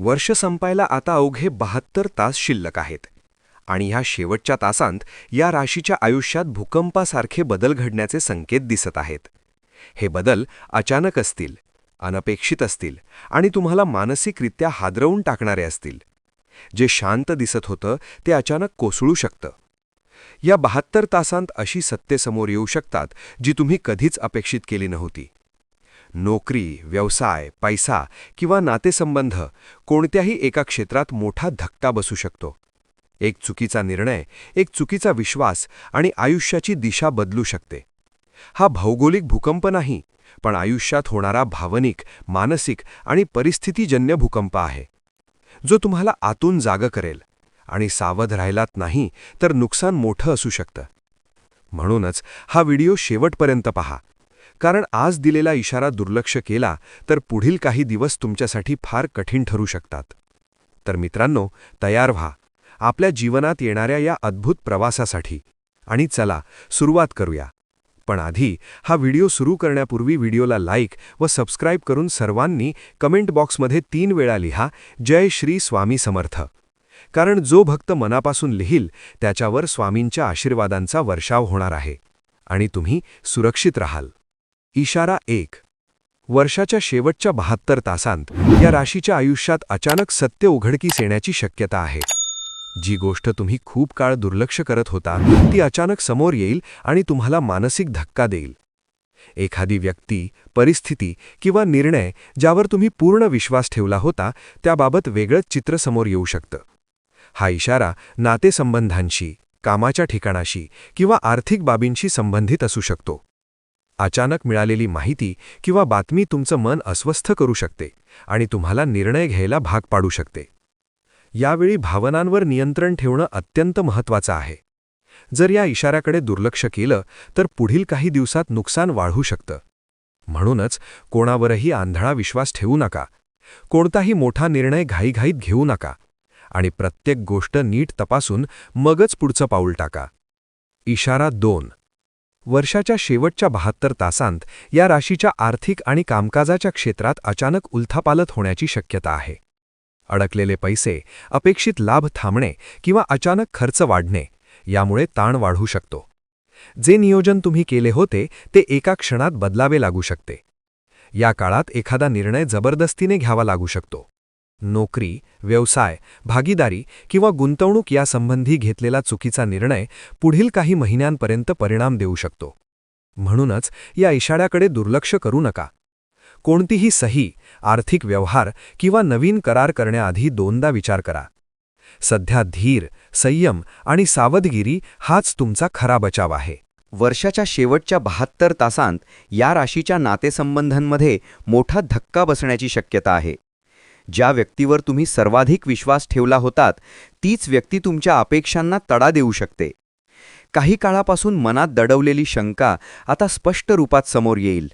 वर्ष संपायला आता अवघे बहात्तर तास शिल्लक आहेत. आणि ह्या शेवटच्या तासांत या राशीच्या आयुष्यात भूकंपासारखे बदल घडण्याचे संकेत दिसत आहेत. हे बदल अचानक असतील अनपेक्षित असतील आणि तुम्हाला मानसिकरित्या हादरवून टाकणारे असतील. जे शांत दिसत होतं ते अचानक कोसळू शकतं. या बहात्तर तासांत अशी सत्य समोर येऊ शकतात जी तुम्ही कधीच अपेक्षित केली नव्हती. नोकरी व्यवसाय पैसा किंवा नातेसंबंध कोणत्याही एका क्षेत्रात मोठा धक्का बसू शकतो. एक चुकीचा निर्णय एक चुकीचा विश्वास आणि आयुष्याची दिशा बदलू शकते. हा भौगोलिक भूकंप नाही पण आयुष्यात होणारा भावनिक मानसिक आणि परिस्थितीजन्य भूकंप आहे. जो तुम्हाला आतून जाग करेल आणि सावध राहिलात नाही तर नुकसान मोठं असू शकतं. म्हणूनच हा व्हिडिओ शेवटपर्यंत पहा. कारण आज दिलेला इशारा दुर्लक्ष केला तर पुढील काही दिवस तुमच्यासाठी फार कठीण ठरू शकतात. तर मित्रांनो तयार व्हा. आपल्या जीवनात येणाऱ्या या अद्भुत प्रवासासाठी. आणि चला सुरुवात करूया. पण आधी हा व्हिडिओ सुरू करण्यापूर्वी व्हिडिओला लाईक व सबस्क्राईब करून सर्वांनी कमेंट बॉक्समध्ये तीन वेळा लिहा जय श्री स्वामी समर्थ. कारण जो भक्त मनापासून लिहिल त्याच्यावर स्वामींच्या आशीर्वादांचा वर्षाव होणार आहे. आणि तुम्ही सुरक्षित राहाल. इशारा एक. वर्षाच्या शेवटच्या बहात्तर तासांत या राशीच्या आयुष्यात अचानक सत्य उघडकीस येण्याची शक्यता आहे. जी गोष्ट तुम्ही खूप काळ दुर्लक्ष करत होता ती अचानक समोर येईल आणि तुम्हाला मानसिक धक्का देईल. एखादी व्यक्ती परिस्थिती किंवा निर्णय ज्यावर तुम्ही पूर्ण विश्वास ठेवला होता त्याबाबत वेगळंच चित्र समोर येऊ शकतं. हा इशारा नातेसंबंधांशी कामाच्या ठिकाणाशी किंवा आर्थिक बाबींशी संबंधित असू शकतो. अचानक मिळालेली माहिती किंवा बातमी तुमचं मन अस्वस्थ करू शकते आणि तुम्हाला निर्णय घ्यायला भाग पाडू शकते. यावेळी भावनांवर नियंत्रण ठेवणं अत्यंत महत्त्वाचं आहे. जर या इशाऱ्याकडे दुर्लक्ष केलं तर पुढील काही दिवसात नुकसान वाढू शकतं. म्हणूनच कोणावरही आंधळा विश्वास ठेवू नका. कोणताही मोठा निर्णय घाईघाईत घेऊ नका. आणि प्रत्येक गोष्ट नीट तपासून मगच पुढचं पाऊल टाका. इशारा दोन. वर्षाच्या शेवटच्या बहात्तर तासांत या राशीच्या आर्थिक आणि कामकाजाच्या क्षेत्रात अचानक उलथापालत होण्याची शक्यता आहे. अडकलेले पैसे अपेक्षित लाभ थांबणे किंवा अचानक खर्च वाढणे यामुळे ताण वाढू शकतो. जे नियोजन तुम्ही केले होते ते एका क्षणात बदलावे लागू शकते. या काळात एखादा निर्णय जबरदस्तीने घ्यावा लागू शकतो. नोकरी व्यवसाय भागीदारी किंवा गुंतवणूक यासंबंधी घेतलेला चुकीचा निर्णय पुढील काही महिन्यांपर्यंत परिणाम देऊ शकतो. म्हणूनच या इशाळ्याकडे दुर्लक्ष करू नका. कोणतीही सही आर्थिक व्यवहार किंवा नवीन करार करण्याआधी दोनदा विचार करा. सध्या धीर संयम आणि सावधगिरी हाच तुमचा खरा बचाव आहे. वर्षाच्या शेवटच्या बहात्तर तासांत या राशीच्या नातेसंबंधांमध्ये मोठा धक्का बसण्याची शक्यता आहे. ज्या व्यक्तीवर तुम्ही सर्वाधिक विश्वास ठेवला होतात तीच व्यक्ती तुमच्या अपेक्षांना तडा देऊ शकते. काही काळापासून मनात दडवलेली शंका आता स्पष्ट रूपात समोर येईल.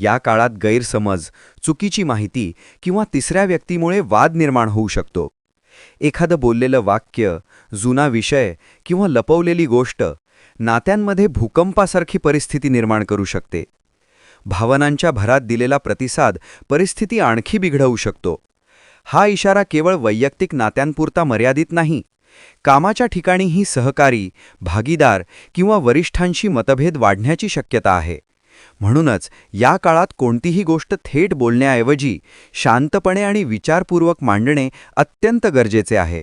या काळात गैरसमज चुकीची माहिती किंवा तिसऱ्या व्यक्तीमुळे वाद निर्माण होऊ शकतो. एखादं बोललेलं वाक्य जुना विषय किंवा लपवलेली गोष्ट नात्यांमध्ये भूकंपासारखी परिस्थिती निर्माण करू शकते. भावनांच्या भरात दिलेला प्रतिसाद परिस्थिती आणखी बिघडवू शकतो. हा इशारा केवळ वैयक्तिक नात्यांपुरता मर्यादित नाही. कामाच्या ठिकाणीही सहकारी भागीदार किंवा वरिष्ठांशी मतभेद वाढण्याची शक्यता आहे. म्हणूनच या काळात कोणतीही गोष्ट थेट बोलण्याऐवजी शांतपणे आणि विचारपूर्वक मांडणे अत्यंत गरजेचे आहे.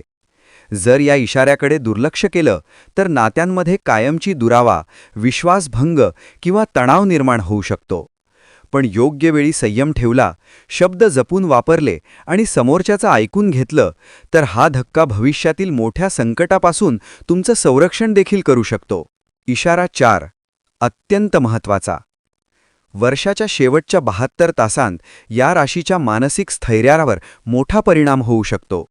जर या इशाऱ्याकडे दुर्लक्ष केलं तर नात्यांमध्ये कायमची दुरावा विश्वासभंग किंवा तणाव निर्माण होऊ शकतो. पण योग्य वेळी संयम ठेवला शब्द जपून वापरले आणि समोरच्याचं ऐकून घेतलं तर हा धक्का भविष्यातील मोठ्या संकटापासून तुमचं संरक्षण देखील करू शकतो. इशारा चार. अत्यंत महत्त्वाचा. वर्षाच्या शेवटच्या बहात्तर तासांत या राशीच्या मानसिक स्थैर्यावर मोठा परिणाम होऊ शकतो.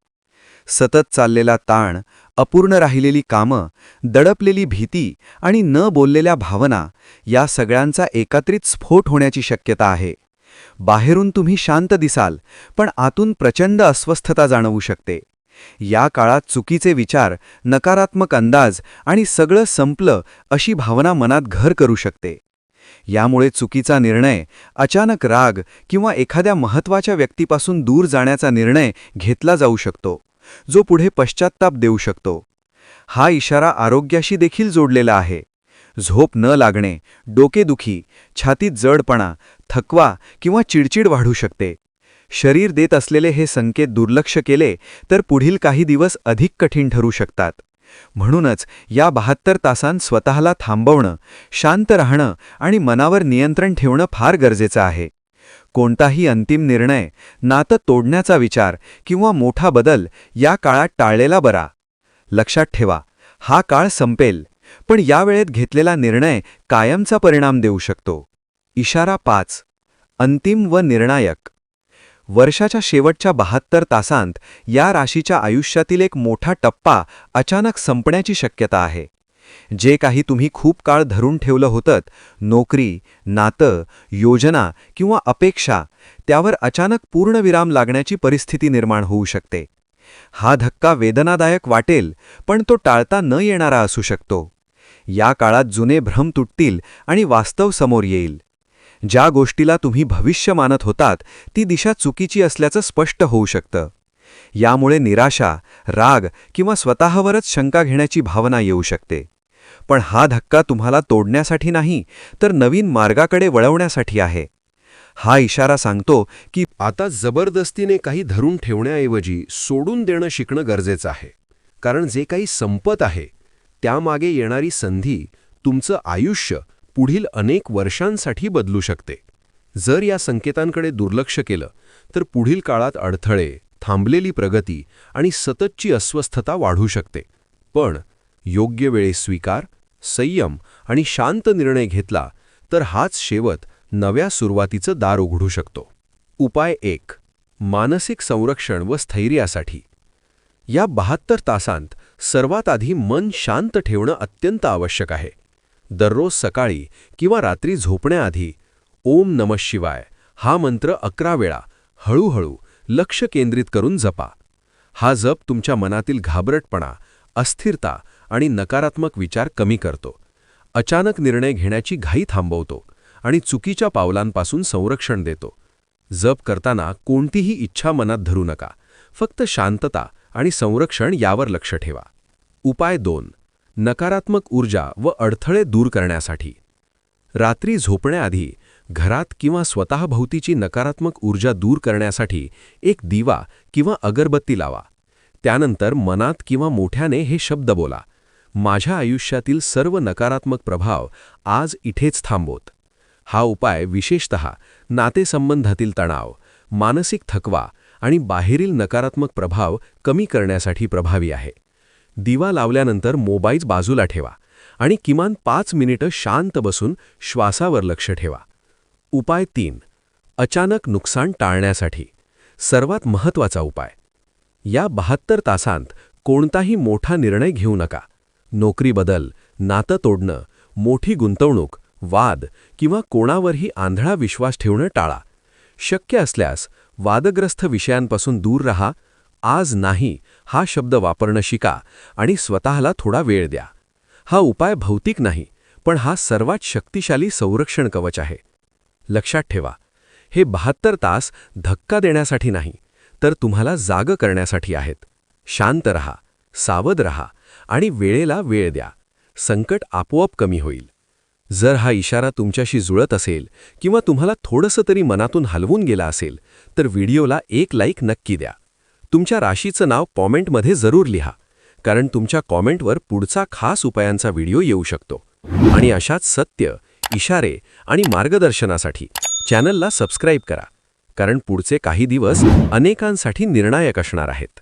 सतत चाललेला ताण अपूर्ण राहिलेली कामं दडपलेली भीती आणि न बोललेल्या भावना या सगळ्यांचा एकत्रित स्फोट होण्याची शक्यता आहे. बाहेरून तुम्ही शांत दिसाल पण आतून प्रचंड अस्वस्थता जाणवू शकते. या काळात चुकीचे विचार नकारात्मक अंदाज आणि सगळं संपलं अशी भावना मनात घर करू शकते. यामुळे चुकीचा निर्णय अचानक राग किंवा एखाद्या महत्त्वाच्या व्यक्तीपासून दूर जाण्याचा निर्णय घेतला जाऊ शकतो. जो पुढे पश्चात्ताप देऊ शकतो. हा इशारा आरोग्याशी देखील जोडलेला आहे. झोप न लागणे डोकेदुखी छातीत जडपणा थकवा किंवा चिडचिड वाढू शकते. शरीर देत असलेले हे संकेत दुर्लक्ष केले तर पुढील काही दिवस अधिक कठीण ठरू शकतात. म्हणूनच या बहात्तर तासांत स्वतःला थांबवणं शांत राहणं आणि मनावर नियंत्रण ठेवणं फार गरजेचं आहे. कोणताही अंतिम निर्णय नातं तोडण्याचा विचार किंवा मोठा बदल या काळात टाळलेला बरा. लक्षात ठेवा हा काळ संपेल पण या वेळेत घेतलेला निर्णय कायमचा परिणाम देऊ शकतो. इशारा पाच अंतिम व निर्णायक. वर्षाच्या शेवटच्या बहात्तर तासांत या राशीच्या आयुष्यातील एक मोठा टप्पा अचानक संपण्याची शक्यता आहे. जे काही तुम्ही खूप काळ धरून ठेवलं होतं नोकरी नातं योजना किंवा अपेक्षा त्यावर अचानक पूर्णविराम लागण्याची परिस्थिती निर्माण होऊ शकते. हा धक्का वेदनादायक वाटेल पण तो टाळता न येणारा असू शकतो. या काळात जुने भ्रम तुटतील आणि वास्तव समोर येईल. ज्या गोष्टीला तुम्ही भविष्य मानत होतात ती दिशा चुकीची असल्याचं स्पष्ट होऊ शकतं. यामुळे निराशा राग किंवा स्वतःवरच शंका घेण्याची भावना येऊ शकते. पण हा धक्का तुम्हाला तोडण्यासाठी नाही तर नवीन मार्गाकडे वळवण्यासाठी आहे. हा इशारा सांगतो की आता जबरदस्तीने काही धरून ठेवण्याऐवजी सोडून देणं शिकणं गरजेचं आहे. कारण जे काही संपत आहे त्यामागे येणारी संधी तुमचं आयुष्य पुढील अनेक वर्षांसाठी बदलू शकते. जर या संकेतांकडे दुर्लक्ष केलं तर पुढील काळात अडथळे थांबलेली प्रगती आणि सततची अस्वस्थता वाढू शकते. पण योग्य वेळे स्वीकार संयम आणि शांत निर्णय घेतला तर हाच शेवट नव्या सुरुवातीचं दार उघडू शकतो. उपाय एक मानसिक संरक्षण व स्थैर्यासाठी. या बहात्तर तासांत सर्वात आधी मन शांत ठेवणं अत्यंत आवश्यक आहे. दररोज सकाळी किंवा रात्री झोपण्याआधी ओम नम शिवाय हा मंत्र अकरा वेळा हळूहळू लक्ष केंद्रित करून जपा. हा जप तुमच्या मनातील घाबरटपणा अस्थिरता आणि नकारात्मक विचार कमी करतो. अचानक निर्णय घेण्याची घाई थांबवतो आणि चुकीच्या पावलांपासून संरक्षण देतो. जप करताना कोणतीही इच्छा मनात धरू नका. फक्त शांतता आणि संरक्षण यावर लक्ष ठेवा. उपाय दोन. नकारात्मक ऊर्जा व अडथळे दूर करण्यासाठी. रात्री झोपण्याआधी घरात किंवा स्वतःभोवतीची नकारात्मक ऊर्जा दूर करण्यासाठी एक दिवा किंवा अगरबत्ती लावा. त्यानंतर मनात किंवा मोठ्याने हे शब्द बोला. माझ्या आयुष्यातील सर्व नकारात्मक प्रभाव आज इथेच थांबवत. हा उपाय विशेषत नातेसंबंधातील तणाव मानसिक थकवा आणि बाहेरील नकारात्मक प्रभाव कमी करण्यासाठी प्रभावी आहे. दिवा लावल्यानंतर मोबाईल बाजूला ठेवा आणि किमान पाच मिनिटं शांत बसून श्वासावर लक्ष ठेवा. उपाय तीन अचानक नुकसान टाळण्यासाठी. सर्वात महत्त्वाचा उपाय. या बहात्तर तासांत कोणताही मोठा निर्णय घेऊ नका. नोकरी बदल नातं तोडणं मोठी गुंतवणूक वाद किंवा कोणावरही आंधळा विश्वास ठेवणं टाळा. शक्य असल्यास वादग्रस्त विषयांपासून दूर रहा आज नाही हा शब्द वापरणं शिका आणि स्वतःला थोडा वेळ द्या. हा उपाय भौतिक नाही पण हा सर्वात शक्तिशाली संरक्षण कवच आहे. लक्षात ठेवा हे बहात्तर तास धक्का देण्यासाठी नाही तर तुम्हाला जाग करण्यासाठी आहेत. शांत रहा सावध रहा आणि वेळेला वेळ द्या. संकट आपोआप कमी होईल. जर हा इशारा तुमच्याशी जुळत असेल किंवा तुम्हाला थोडंसं तरी मनातून हलवून गेला असेल तर व्हिडिओला एक लाईक नक्की द्या. तुमच्या राशीचं नाव कॉमेंटमध्ये जरूर लिहा कारण तुमच्या कॉमेंटवर पुढचा खास उपायांचा व्हिडिओ येऊ शकतो. आणि अशाच सत्य इशारे आणि मार्गदर्शनासाठी चॅनलला सबस्क्राईब करा कारण पुढचे काही दिवस अनेकांसाठी निर्णायक असणार आहेत.